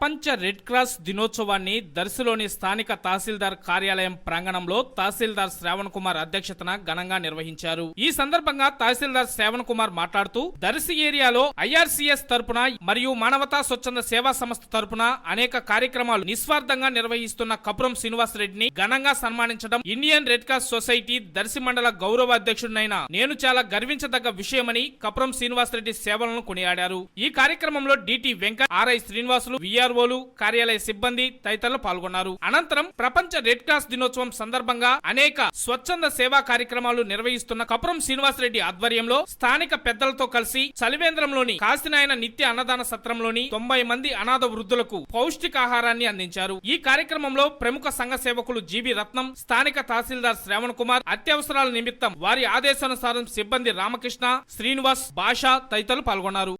ప్రపంచ red cross దినోత్సవాన్ని దర్శిలోని స్థానిక తహసీల్దార్ కార్యాలయం ప్రాంగణంలో తహసీల్దార్ శ్రావణ్ కుమార్ అధ్యక్షతన ఘనంగా నిర్వహించారు. ఈ సందర్భంగా తహసీల్దార్ శ్రావణ్ కుమార్ మాట్లాడుతూ దర్శి ఏరియాలో ఐఆర్సీఎస్ తరపున మరియు మానవతా స్వచ్ఛంద సేవా సంస్థ తరపున అనేక కార్యక్రమాలు నిస్వార్థంగా నిర్వహిస్తున్న కపురం శ్రీనివాస్ రెడ్డిని ఘనంగా సన్మానించడం Indian Red Cross Society Darsi మండల గౌరవ అధ్యక్షుడినైన నేను చాలా గర్వించదగ్గ విషయమని కపురం శ్రీనివాస్ రెడ్డి సేవలను కొనియాడారు. ఈ కార్యక్రమంలో D T Venkat R I Srinivasulu విఆర్ఓలు కార్యాలయ సిబ్బంది తదితరులు పాల్గొన్నారు. అనంతరం ప్రపంచ రెడ్ క్రాస్ దినోత్సవం సందర్భంగా అనేక స్వచ్ఛంద సేవా కార్యక్రమాలు నిర్వహిస్తున్న కపురం శ్రీనివాస్ రెడ్డి ఆధ్వర్యంలో స్థానిక పెద్దలతో కలిసి చలివేంద్రంలోని కాసినాయన నిత్య అన్నదాన సత్రంలోని తొంభై మంది అనాథ వృద్ధులకు పౌష్టికాహారాన్ని అందించారు. ఈ కార్యక్రమంలో ప్రముఖ సంఘ సేవకులు జీబీ రత్నం స్థానిక తహసీల్దార్ శ్రావణ్ కుమార్ అత్యవసరాల నిమిత్తం వారి ఆదేశానుసారం సిబ్బంది రామకృష్ణ శ్రీనివాస్ భాష తదితరులు పాల్గొన్నారు.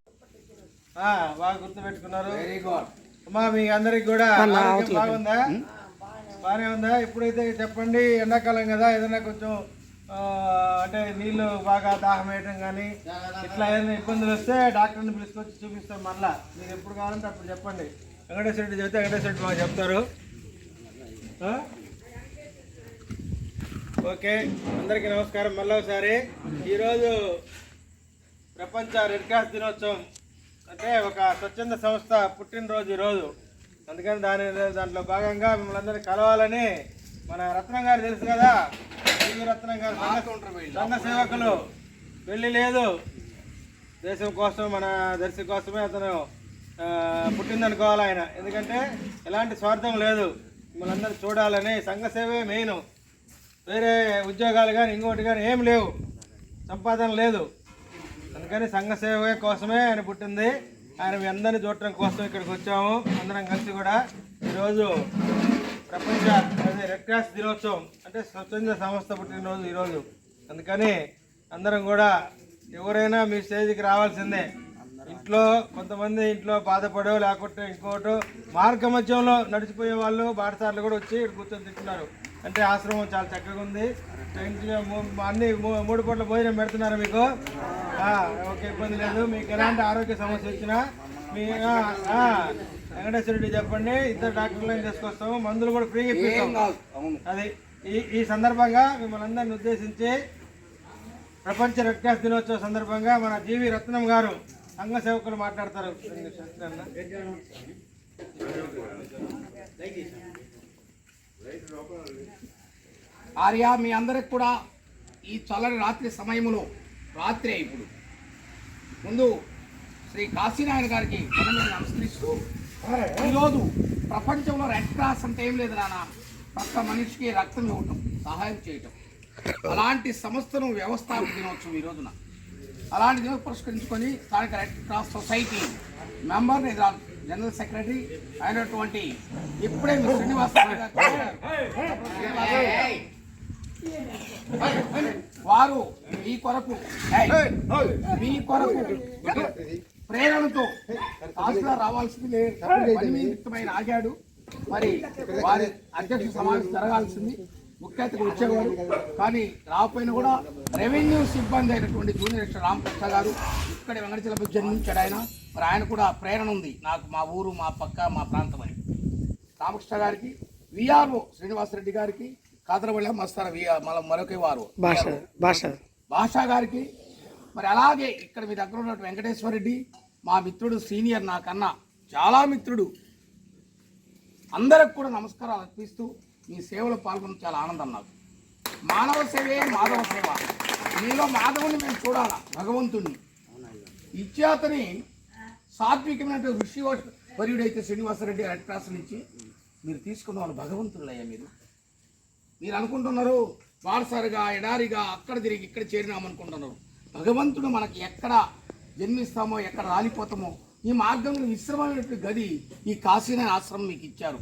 ఆ, బాగా గుర్తుపెట్టుకున్నారు. అమ్మా మీ అందరికి కూడా బాగుందా? బాగానే ఉందా? ఇప్పుడైతే చెప్పండి ఎండాకాలం కదా ఏదైనా కొంచెం అంటే నీళ్ళు బాగా దాహం వేయటం కానీ ఇట్లా ఏదైనా ఇబ్బందులు వస్తే డాక్టర్ని పిలుచుకొచ్చి చూపిస్తాం మళ్ళా. మీకు ఎప్పుడు కావాలంటే అప్పుడు చెప్పండి. వెంకటేశ్వర రెడ్డి చెప్తే వెంకటేశ్వర రెడ్డి బాగా చెప్తారు? ఓకే అందరికీ నమస్కారం మళ్ళీ ఒకసారి. ఈరోజు ప్రపంచ రెడ్ క్రాస్ దినోత్సవం. అంటే ఒక స్వచ్ఛంద సంస్థ పుట్టినరోజు ఈరోజు అందుకని దాని దాంట్లో భాగంగా మిమ్మల్ని అందరినీ కలవాలని మన రత్నం గారు తెలుసు కదా? టీవీ రత్నం గారు సంఘ- సేవకులు. పెళ్ళి లేదు. దేశం కోసం మన దర్శి కోసమే అతను పుట్టిందనుకోవాలి ఆయన. ఎందుకంటే ఎలాంటి స్వార్థం లేదు. మిమ్మల్ని అందరూ చూడాలని సంఘ సేవే మెయిన్. వేరే ఉద్యోగాలు కానీ ఇంకోటి కానీ ఏం లేవు. సంపాదన లేదు. అందుకని సంఘ సేవ కోసమే ఆయన పుట్టింది. ఆయన మీ అందరిని చూడటం కోసం ఇక్కడికి వచ్చాము. అందరం కలిసి కూడా ఈరోజు ప్రపంచ అదే రెడ్ క్రాస్ దినోత్సవం అంటే స్వచ్ఛంద సంస్థ పుట్టినరోజు ఈరోజు. అందుకని అందరం కూడా ఎవరైనా మీ స్టేజ్కి రావాల్సిందే. ఇంట్లో కొంతమంది ఇంట్లో బాధపడో లేకుంటే ఇంకోటో మార్గ మధ్యంలో నడిచిపోయే వాళ్ళు బాటసార్లు కూడా వచ్చి ఇక్కడ కూర్చొని తింటున్నారు. అంటే ఆశ్రమం చాలా చక్కగా ఉంది. అన్ని మూ- మూడు పూట్ల భోజనం పెడుతున్నారు మీకు. ఆ, ఓకే ఇబ్బంది లేదు. మీకు ఎలాంటి ఆరోగ్య సమస్య వచ్చినా మీ వెంకటేశ్వర రెడ్డి చెప్పండి. ఇద్దరు డాక్టర్లను తీసుకొస్తాము? మందులు కూడా ఫ్రీగా ఇప్పిస్తాం. అది ఈ ఈ సందర్భంగా మిమ్మల్ని అందరిని ఉద్దేశించి ప్రపంచ రెడ్ క్రాస్ దినోత్సవ సందర్భంగా మన జీవి రత్నం గారు సంఘ సేవకులు మాట్లాడతారు. ఆర్య మీ అందరికి కూడా ఈ చల్లని రాత్రి సమయంలో రాత్రి ఇప్పుడు ముందు శ్రీ కాశీనారాయణ గారికి మనమే నమస్కరిస్తూ ఈరోజు ప్రపంచంలో రెడ్ క్రాస్ అంటే ఏం లేదు నాన్న ప్రక్క మనిషికి రక్తం ఇవ్వటం సహాయం చేయటం అలాంటి సంస్థను వ్యవస్థాపక దినోత్సవం ఈ రోజున అలాంటి దినం పురస్కరించుకొని స్థానిక Red Cross Society member general secretary అయినటువంటి ఇప్పుడే మీరు శ్రీనివాస వారు మీ కొరకు మీ కొరకు ప్రేరణతో కాసులా రావాల్సింది నిమిత్తమైన ఆగాడు మరి వారి అధ్యక్ష సమావేశం జరగాల్సింది. ముఖ్య అతిథి వచ్చేవారు. కానీ రాకపోయినా కూడా రెవెన్యూ సిబ్బంది అయినటువంటి జూనియర్ ఎస్టర్ రామకృష్ణ గారు ఇక్కడ వెంకటచలపై జన్మించాడు ఆయన. మరి ఆయన కూడా ప్రేరణ ఉంది. నాకు మా ఊరు మా పక్క మా ప్రాంతం అని. రామకృష్ణ గారికి విఆర్ఓ శ్రీనివాసరెడ్డి గారికి కాదరవళ్ళ మస్తార? మళ్ళీ మరొక వారు. భాష భాష. భాషా గారికి మరి అలాగే ఇక్కడ మీ దగ్గర ఉన్నటువంటి వెంకటేశ్వర రెడ్డి మా మిత్రుడు సీనియర్ నాకన్నా చాలా మిత్రుడు. అందరికి కూడా నమస్కారాలు అర్పిస్తూ మీ సేవలో పాల్గొనడం చాలా ఆనందం నాకు. మానవ సేవే మాధవ సేవ. మీలో మాధవుని మేము చూడాలా? భగవంతుణ్ణి. ఇచ్చేతని సాత్వికమైన ఋషి వరుడైతే శ్రీనివాసరెడ్డి రెడ్ క్రాస్ నుంచి మీరు తీసుకున్న వాళ్ళు భగవంతులయ్యా మీరు. మీరు అనుకుంటున్నారు వారసరిగా ఎడారిగా అక్కడ తిరిగి ఇక్కడ చేరినామనుకుంటున్నారు. భగవంతుడు మనకి ఎక్కడ జన్మిస్తామో ఎక్కడ రాలిపోతామో ఈ మార్గంలో విశ్రమమైనటువంటి గది ఈ కాశీన ఆశ్రమం మీకు ఇచ్చారు.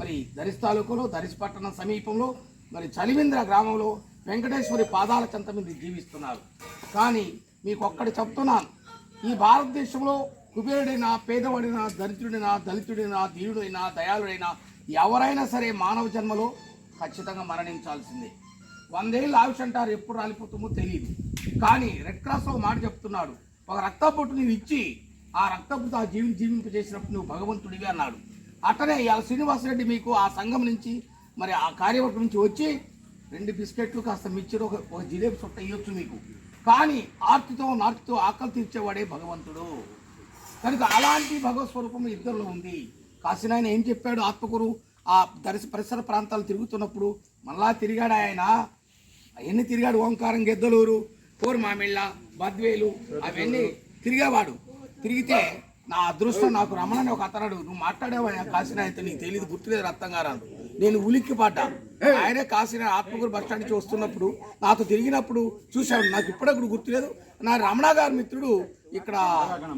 మరి దరిస్ తాలూకులో దరిస్ పట్టణం సమీపంలో మరి చలివేంద్ర గ్రామంలో వెంకటేశ్వరి పాదాల చెంత మీరు జీవిస్తున్నారు. కానీ మీకు ఒక్కటి చెప్తున్నాను ఈ భారతదేశంలో కుబేరుడైనా పేదవాడైనా దరిద్రుడైనా దళితుడైనా దీనుడైనా దయాళుడైనా ఎవరైనా సరే మానవ జన్మలో ఖచ్చితంగా మరణించాల్సిందే. వందేళ్ళు ఆయుష్ అంటారు ఎప్పుడు రాలిపోతుందో తెలియదు కానీ రెడ్ క్రాస్ ఒక మాట చెప్తున్నాడు. ఒక రక్తపోటు నువ్వు ఇచ్చి ఆ రక్తపోటు ఆ జీవిని చేసినప్పుడు నువ్వు భగవంతుడివి అన్నాడు. అట్టనే ఇవాళ శ్రీనివాసరెడ్డి మీకు ఆ సంఘం నుంచి మరి ఆ కార్యవర్గం నుంచి వచ్చి రెండు బిస్కెట్లు కాస్త మిక్చర్ ఒక ఒక జిలేబీ చుట్ట ఇవ్వచ్చు మీకు. కానీ ఆర్తితో నార్తితో ఆకలి తీర్చేవాడే భగవంతుడు. కనుక అలాంటి భగవత్ స్వరూపం ఇద్దరిలో ఉంది. కాశీనాయన ఏం చెప్పాడు? ఆత్మకూరు ఆ దర్శ పరిసర ప్రాంతాలు తిరుగుతున్నప్పుడు మళ్ళా తిరిగాడు ఆయన? అవన్నీ తిరిగాడు ఓంకారం గెద్దలూరు కోరుమామిళ్ళ బద్వేలు అవన్నీ తిరిగేవాడు. తిరిగితే నా అదృష్టం నాకు రమణని ఒక అతనాడు. నువ్వు మాట్లాడేవా కాశీనాయనతో నీకు తెలియదు గుర్తులేదు గారు నేను ఉలిక్కి పడ్డా ఆయనే కాశీనాయ ఆత్మకూరు బస్ స్టాండ్ నుంచి వస్తున్నప్పుడు నాతో తిరిగినప్పుడు చూశాడు. నాకు ఇప్పటికప్పుడు గుర్తులేదు. నా రమణ గారి మిత్రుడు ఇక్కడ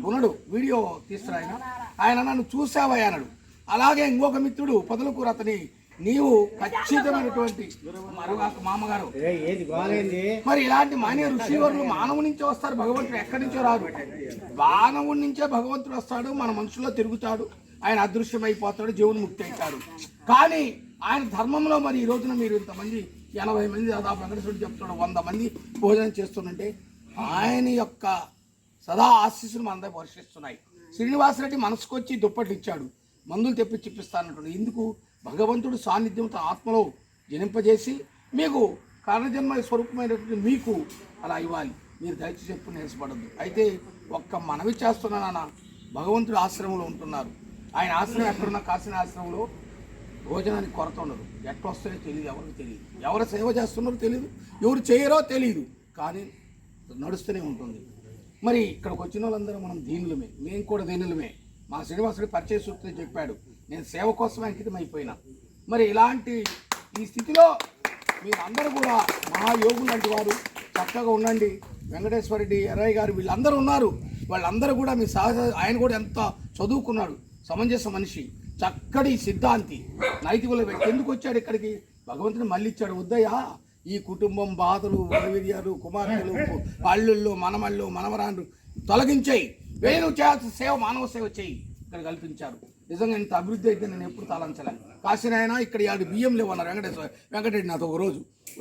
ఉన్నాడు. వీడియో తీస్తున్నాడు ఆయన. ఆయన నన్ను చూసావా? అన్నాడు. అలాగే ఇంకొక మిత్రుడు పొదలకూరు అతని నీవు ఖచ్చితమైనటువంటి మరొక మామగారు. మరి ఇలాంటి మాన్య ఋషివరులు మానవుడి నుంచే వస్తారు భగవంతుడు ఎక్కడి నుంచో రాదు మానవుడి నుంచే భగవంతుడు వస్తాడు మన మనసులో తిరుగుతాడు ఆయన అదృశ్యమైపోతాడు జీవన ముక్తి అవుతాడు. కానీ ఆయన ధర్మంలో మరి ఈ రోజున మీరు ఇంతమంది ఎనభై మంది దాదాపు వెంకటేశ్వరుడు చెప్తున్నాడు వంద మంది భోజనం చేస్తుంటే ఆయన యొక్క సదా ఆశీస్సులు మన దగ్గర వర్షిస్తున్నాయి. శ్రీనివాసరెడ్డి మనసుకొచ్చి దుప్పట్లు ఇచ్చాడు. మందులు తెప్పించి ఇప్పిస్తానంటాడు ఎందుకు భగవంతుడు సాన్నిధ్యంతో ఆత్మలో జనింపజేసి మీకు కారణజన్మ స్వరూపమైనటువంటి మీకు అలా ఇవ్వాలి. మీరు దయచేసి ఎప్పుడు నేర్చబడద్దు అయితే ఒక్క మనవి చేస్తున్న నాన్న భగవంతుడు ఆశ్రమంలో ఉంటున్నారు. ఆయన ఆశ్రమం ఎక్కడున్న కాసిన ఆశ్రమంలో భోజనానికి కొరత ఉండదు. ఎట్లా వస్తాయో తెలియదు ఎవరికి తెలియదు ఎవరు సేవ చేస్తున్నారో తెలియదు ఎవరు చేయరో తెలియదు కానీ నడుస్తూనే ఉంటుంది. మరి ఇక్కడికి వచ్చిన వాళ్ళందరూ మనం దీనులమే. మేము కూడా దీనులమే. మా శ్రీనివాసుడు పరిచయ సూత్రం చెప్పాడు. నేను సేవ కోసం అంకితమైపోయినా. మరి ఇలాంటి ఈ స్థితిలో మీరందరూ కూడా మహాయోగులు లాంటి వారు చక్కగా ఉండండి. వెంకటేశ్వర రెడ్డి ఎర్రయ్య గారు వీళ్ళందరూ ఉన్నారు. వాళ్ళందరూ కూడా మీ సహజ ఆయన కూడా ఎంత చదువుకున్నాడు. సమంజస మనిషి. చక్కటి సిద్ధాంతి. నైతికుల వ్యక్తి. ఎందుకు వచ్చాడు ఇక్కడికి? భగవంతుడు మళ్ళీ ఇచ్చాడు వద్దయ్యా ఈ కుటుంబం బాధలు వరవిర్యాలు కుమార్తెలు పళ్ళుళ్ళు మనమళ్ళు మనవరాన్లు తొలగించాయి. వేణు చేయాల్సిన సేవ మానవ సేవ చేయి. ఇక్కడ కల్పించారు. నిజంగా ఇంత అభివృద్ధి అయితే నేను ఎప్పుడు తలంచలే కాశీనాయన ఇక్కడ యాడు బియ్యం లేవన్నారు వెంకటేశ్వర వెంకటరెడ్డి నాతో ఒక రోజు.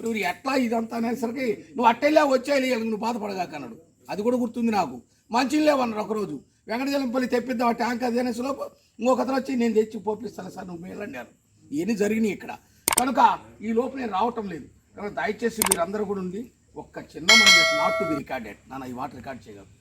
ఊరు ఎట్లా ఇదంతా అనేసరికి నువ్వు అట్టెళ్ళా వచ్చేయాలి నువ్వు బాధపడగాకన్నాడు అది కూడా గుర్తుంది నాకు. మంచిలు లేవన్నారు ఒకరోజు వెంకటజలంపల్లి తెప్పిద్దాం ఆ ట్యాంక్ అది అనేసి లోపు ఇంకొక అతను వచ్చి నేను తెచ్చి పోపిస్తాను సార్ నువ్వు మేలండారు ఇవన్నీ జరిగినాయి ఇక్కడ. కనుక ఈ లోపు నేను రావటం లేదు. కనుక దయచేసి మీరందరూ కూడా ఉంది ఒక్క చిన్న మంది నాట్ టు బి రికార్డెడ్. నాన్న ఈ మాట రికార్డ్ చేయగలరు.